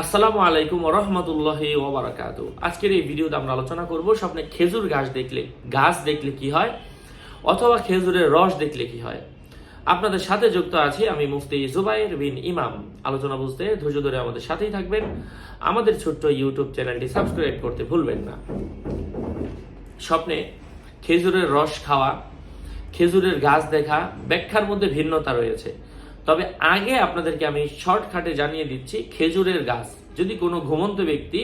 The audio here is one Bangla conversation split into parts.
আসসালামু আলাইকুম রহমতুল্লাহ ওবরাকাত। আজকের এই ভিডিওতে আমরা আলোচনা করব স্বপ্নে খেজুর গাছ দেখলে গাছ দেখলে কি হয়, অথবা খেজুরের রস দেখলে কি হয়। আপনাদের সাথে যুক্ত আছি আমি মুফতি জুবাইর বিন ইমাম। আলোচনা বুঝতে ধৈর্য ধরে আমাদের সাথেই থাকবেন। আমাদের ছোট্ট ইউটিউব চ্যানেলটি সাবস্ক্রাইব করতে ভুলবেন না। স্বপ্নে খেজুরের রস খাওয়া, খেজুরের গাছ দেখা, ব্যাখ্যার মধ্যে ভিন্নতা রয়েছে। তবে আগে আপনাদেরকে আমি শর্টকাটে জানিয়ে দিচ্ছি, খেজুরের গাছ। যদি কোনো ঘুমন্ত ব্যক্তি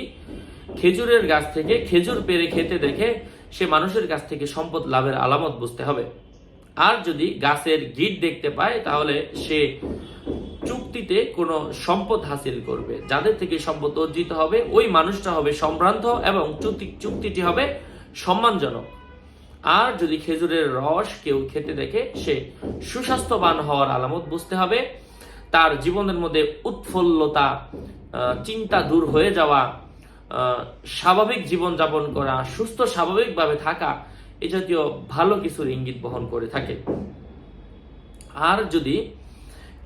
খেজুরের গাছ থেকে খেজুর পেরে খেতে দেখে, সে মানুষের কাছ থেকে সম্পদ লাভের আলামত বুঝতে হবে। আর যদি গাছের গিট দেখতে পায়, তাহলে সে চুক্তিতে কোনো সম্পদ হাসিল করবে। যাদের থেকে সম্পদ অর্জিত হবে, ওই মানুষটা হবে সম্ভ্রান্ত এবং চুক্তি চুক্তিটি হবে সম্মানজনক। আর যদি খেজুরের রস কেউ খেতে দেখে, সে সুস্বাস্থ্যবান হওয়ার আলামত বুঝতে হবে। তার জীবনের মধ্যে উৎফুল্লতা চিন্তা দূর হয়ে যাওয়া স্বাভাবিক জীবন যাপন করা, সুস্থ স্বাভাবিকভাবে থাকা এই জাতীয় ভালো কিছুর ইঙ্গিত বহন করে থাকে। আর যদি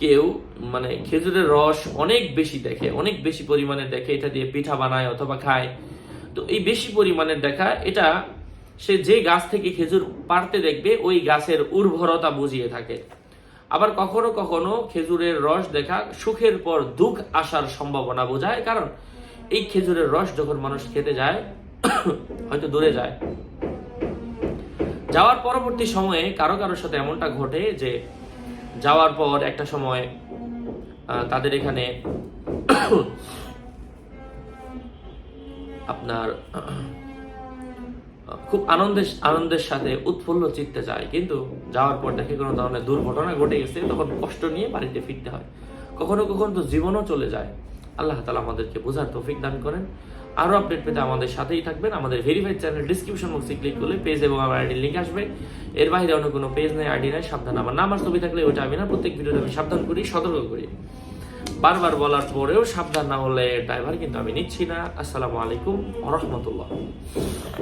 কেউ মানে খেজুরের রস অনেক বেশি দেখে, অনেক বেশি পরিমাণে দেখে, এটা দিয়ে পিঠা বানায় অথবা খায়, তো এই বেশি পরিমাণের দেখা, এটা সে যে গাছ থেকে খেজুর পারতে দেখবে, ওই গাছের উর্বরতা বুঝিয়ে থাকে। আবার কখনো কখনো খেজুরের রস দেখা সুখের পর দুঃখ আসার সম্ভাবনা বোঝায়, কারণ এই খেজুরের রস যখন মানুষ খেতে যায়, হয়তো দূরে যায়। যাওয়ার পরবর্তী সময়ে কারও কারোর সাথে এমনটা ঘটে যে যাওয়ার পর একটা সময় তাদের এখানে আপনার খুব আনন্দের আনন্দের সাথে উৎফুল্ল চিত্তে যায়। কিন্তু যাওয়ার পর দেখে কোনো ধরনের দুর্ঘটনা ঘটে গেছে, তখন কষ্ট নিয়ে বাড়িতে ফিরতে হয়। কখনো কখনো তো জীবনও চলে যায়। আল্লাহ তালা আমাদেরকে বোঝার তৌফিক দান করেন। আরও আপডেট পেতে আমাদের সাথেই থাকবেন। আমাদের ভেরিফাইড চ্যানেল ডিসক্রিপশন বক্সে ক্লিক করলে পেজ এবং আমার আইডি লিঙ্ক আসবে। এর বাইরে অন্য কোনো পেজ নেই আইডি নেই, সাবধান। আমার নাম আর ছবি থাকলে ওটা আমি না, প্রত্যেক ভিডিওতে আমি সাবধান করি, সতর্ক করি। বারবার বলার পরেও সাবধান না হলে ড্রাইভার কিন্তু আমি নিচ্ছি না। আসসালামু আলাইকুম রহমতুল্লাহ।